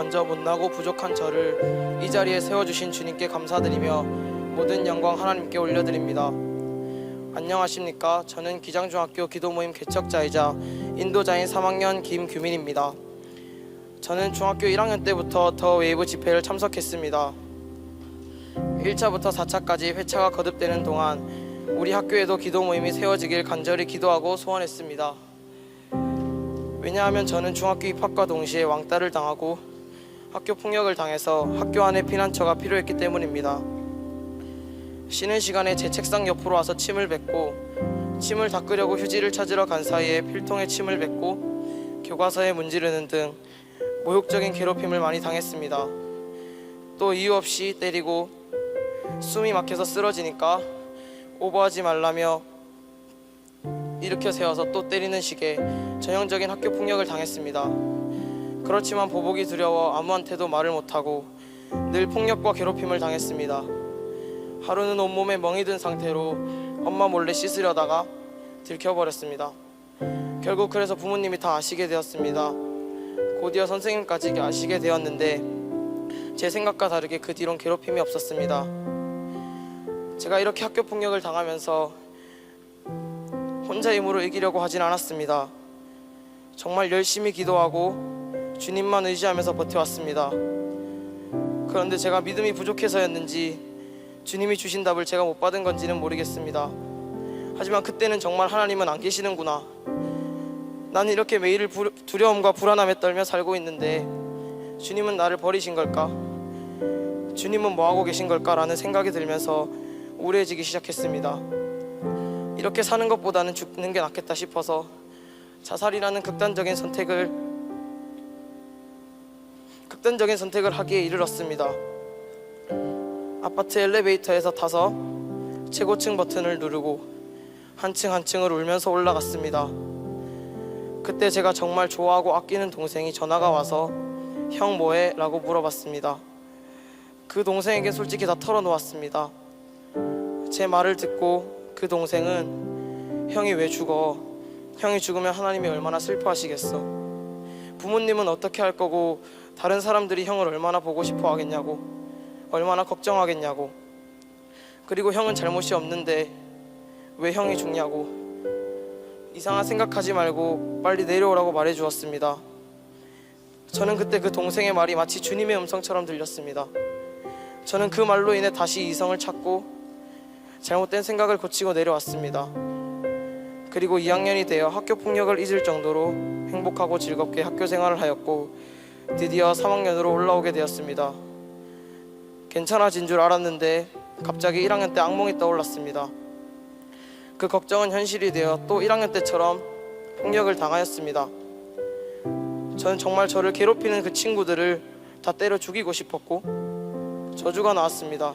먼저 못나고 부족한 저를 이 자리에 세워주신 주님께 감사드리며 모든 영광 하나님께 올려드립니다. 안녕하십니까? 저는 기장중학교 기도모임 개척자이자 인도자인 3학년 김규민입니다. 저는 중학교 1학년 때부터 더 웨이브 집회를 참석했습니다. 1차부터 4차까지 회차가 거듭되는 동안 우리 학교에도 기도 모임이 세워지길 간절히 기도하고 소원했습니다. 왜냐하면 저는 중학교 입학과 동시에 왕따를 당하고 학교 폭력을 당해서 학교 안에 피난처가 필요했기 때문입니다. 쉬는 시간에 제 책상 옆으로 와서 침을 뱉고 침을 닦으려고 휴지를 찾으러 간 사이에 필통에 침을 뱉고 교과서에 문지르는 등 모욕적인 괴롭힘을 많이 당했습니다. 또 이유 없이 때리고 숨이 막혀서 쓰러지니까 오버하지 말라며 일으켜 세워서 또 때리는 식의 전형적인 학교 폭력을 당했습니다. 그렇지만 보복이 두려워 아무한테도 말을 못하고 늘 폭력과 괴롭힘을 당했습니다. 하루는 온몸에 멍이 든 상태로 엄마 몰래 씻으려다가 들켜버렸습니다. 결국 그래서 부모님이 다 아시게 되었습니다. 곧이어 선생님까지 아시게 되었는데 제 생각과 다르게 그 뒤론 괴롭힘이 없었습니다. 제가 이렇게 학교 폭력을 당하면서 혼자 힘으로 이기려고 하진 않았습니다. 정말 열심히 기도하고 주님만 의지하면서 버텨왔습니다. 그런데 제가 믿음이 부족해서였는지 주님이 주신 답을 제가 못 받은 건지는 모르겠습니다. 하지만 그때는 정말 하나님은 안 계시는구나. 나는 이렇게 매일을 부- 두려움과 불안함에 떨며 살고 있는데 주님은 나를 버리신 걸까? 주님은 뭐 하고 계신 걸까라는 생각이 들면서 우울해지기 시작했습니다. 이렇게 사는 것보다는 죽는 게 낫겠다 싶어서 자살이라는 극단적인 선택을 극단적인 선택을 하기에 이르렀습니다. 아파트 엘리베이터에서 타서 최고층 버튼을 누르고 한층 한 층을 울면서 올라갔습니다. 그때 제가 정말 좋아하고 아끼는 동생이 전화가 와서 형 뭐해? 라고 물어봤습니다. 그 동생에게 솔직히 다 털어놓았습니다. 제 말을 듣고 그 동생은 형이 왜 죽어? 형이 죽으면 하나님이 얼마나 슬퍼하시겠어? 부모님은 어떻게 할 거고 다른 사람들이 형을 얼마나 보고 싶어 하겠냐고 얼마나 걱정하겠냐고 그리고 형은 잘못이 없는데 왜 형이 죽냐고 이상한 생각하지 말고 빨리 내려오라고 말해 주었습니다. 저는 그때 그 동생의 말이 마치 주님의 음성처럼 들렸습니다. 저는 그 말로 인해 다시 이성을 찾고 잘못된 생각을 고치고 내려왔습니다. 그리고 2학년이 되어 학교 폭력을 잊을 정도로 행복하고 즐겁게 학교 생활을 하였고 드디어 3학년으로 올라오게 되었습니다. 괜찮아진 줄 알았는데 갑자기 1학년 때 악몽이 떠올랐습니다. 그 걱정은 현실이 되어 또 1학년 때처럼 폭력을 당하였습니다. 저는 정말 저를 괴롭히는 그 친구들을 다 때려 죽이고 싶었고 저주가 나왔습니다.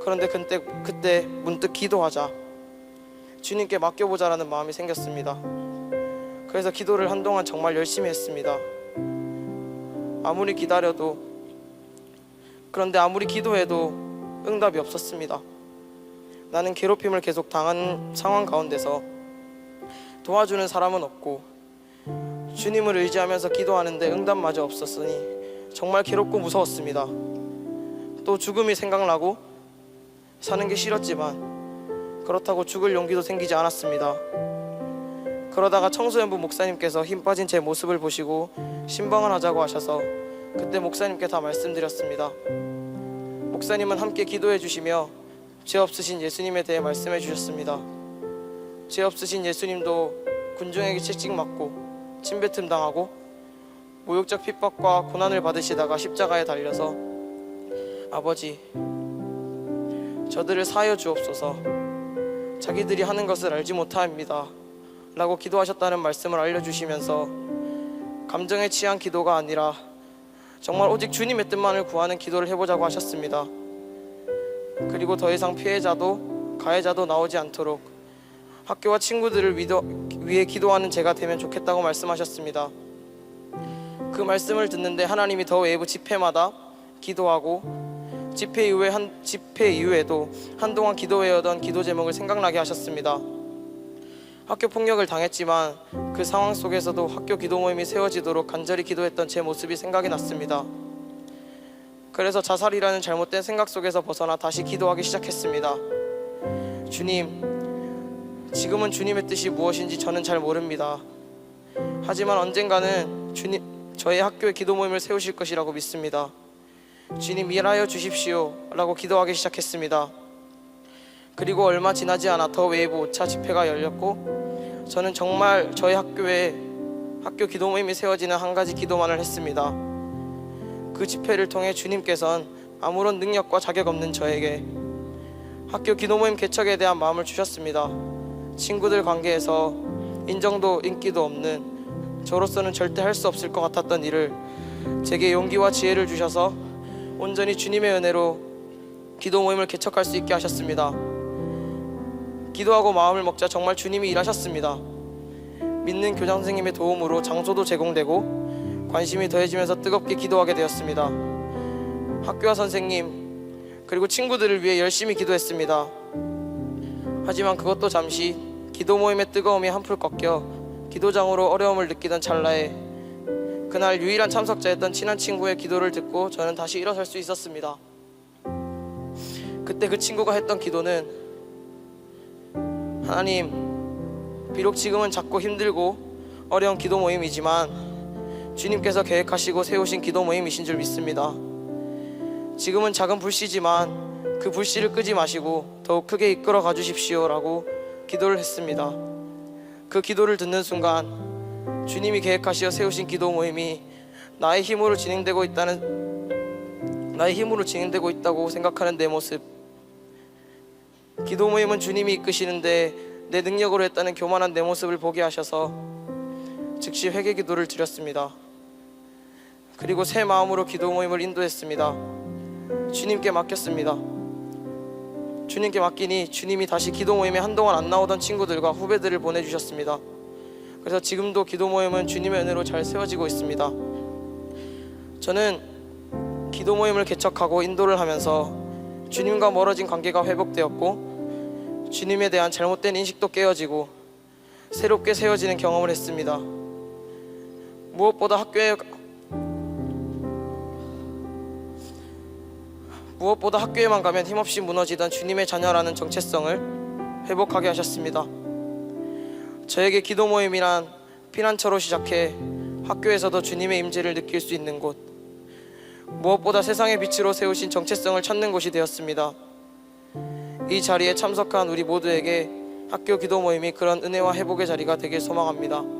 그런데 그때 그때 문득 기도하자 주님께 맡겨보자라는 마음이 생겼습니다. 그래서 기도를 한동안 정말 열심히 했습니다. 아무리 기다려도 그런데 아무리 기도해도 응답이 없었습니다. 나는 괴롭힘을 계속 당한 상황 가운데서 도와주는 사람은 없고 주님을 의지하면서 기도하는데 응답마저 없었으니 정말 괴롭고 무서웠습니다. 또 죽음이 생각나고 사는 게 싫었지만 그렇다고 죽을 용기도 생기지 않았습니다. 그러다가 청소년부 목사님께서 힘 빠진 제 모습을 보시고 신방을 하자고 하셔서 그때 목사님께 다 말씀드렸습니다. 목사님은 함께 기도해 주시며 죄 없으신 예수님에 대해 말씀해 주셨습니다. 죄 없으신 예수님도 군중에게 채찍 맞고 침뱉음 당하고 모욕적 핍박과 고난을 받으시다가 십자가에 달려서 아버지 저들을 사하여 주옵소서 자기들이 하는 것을 알지 못합니다 라고 기도하셨다는 말씀을 알려주시면서 감정에 취한 기도가 아니라 정말 오직 주님의 뜻만을 구하는 기도를 해보자고 하셨습니다 그리고 더 이상 피해자도 가해자도 나오지 않도록 학교와 친구들을 위도, 위해 기도하는 제가 되면 좋겠다고 말씀하셨습니다. 그 말씀을 듣는데 하나님이 더 외부 집회마다 기도하고 집회 이후에 한 집회 이후에도 한동안 기도해오던 기도 제목을 생각나게 하셨습니다. 학교 폭력을 당했지만 그 상황 속에서도 학교 기도 모임이 세워지도록 간절히 기도했던 제 모습이 생각이 났습니다. 그래서 자살이라는 잘못된 생각 속에서 벗어나 다시 기도하기 시작했습니다. 주님, 지금은 주님의 뜻이 무엇인지 저는 잘 모릅니다. 하지만 언젠가는 주님 저의 학교에 기도 모임을 세우실 것이라고 믿습니다. 주님 일하여 주십시오 라고 기도하기 시작했습니다. 그리고 얼마 지나지 않아 더 웨이브 5차 집회가 열렸고 저는 정말 저희 학교에 학교 기도 모임이 세워지는 한 가지 기도만을 했습니다. 그 집회를 통해 주님께선 아무런 능력과 자격 없는 저에게 학교 기도 모임 개척에 대한 마음을 주셨습니다. 친구들 관계에서 인정도 인기도 없는 저로서는 절대 할 수 없을 것 같았던 일을 제게 용기와 지혜를 주셔서 온전히 주님의 은혜로 기도 모임을 개척할 수 있게 하셨습니다. 기도하고 마음을 먹자 정말 주님이 일하셨습니다. 믿는 교장 선생님의 도움으로 장소도 제공되고 관심이 더해지면서 뜨겁게 기도하게 되었습니다. 학교와 선생님 그리고 친구들을 위해 열심히 기도했습니다. 하지만 그것도 잠시 기도 모임의 뜨거움이 한풀 꺾여 기도장으로 어려움을 느끼던 찰나에 그날 유일한 참석자였던 친한 친구의 기도를 듣고 저는 다시 일어설 수 있었습니다. 그때 그 친구가 했던 기도는 하나님, 비록 지금은 작고 힘들고 어려운 기도 모임이지만 주님께서 계획하시고 세우신 기도 모임이신 줄 믿습니다. 지금은 작은 불씨지만 그 불씨를 끄지 마시고 더욱 크게 이끌어 가 주십시오라고 기도를 했습니다. 그 기도를 듣는 순간 주님이 계획하시어 세우신 기도 모임이 나의 힘으로 진행되고 있다는 나의 힘으로 진행되고 있다고 생각하는 내 모습 기도 모임은 주님이 이끄시는데 내 능력으로 했다는 교만한 내 모습을 보게 하셔서 즉시 회개 기도를 드렸습니다. 그리고 새 마음으로 기도 모임을 인도했습니다. 주님께 맡겼습니다. 주님께 맡기니 주님이 다시 기도 모임에 한동안 안 나오던 친구들과 후배들을 보내주셨습니다. 그래서 지금도 기도 모임은 주님의 은혜로 잘 세워지고 있습니다. 저는 기도 모임을 개척하고 인도를 하면서 주님과 멀어진 관계가 회복되었고 주님에 대한 잘못된 인식도 깨어지고 새롭게 세워지는 경험을 했습니다. 무엇보다 학교에 무엇보다 학교에만 가면 힘없이 무너지던 주님의 자녀라는 정체성을 회복하게 하셨습니다. 저에게 기도 모임이란 피난처로 시작해 학교에서도 주님의 임재를 느낄 수 있는 곳 무엇보다 세상의 빛으로 세우신 정체성을 찾는 곳이 되었습니다. 이 자리에 참석한 우리 모두에게 학교 기도 모임이 그런 은혜와 회복의 자리가 되길 소망합니다.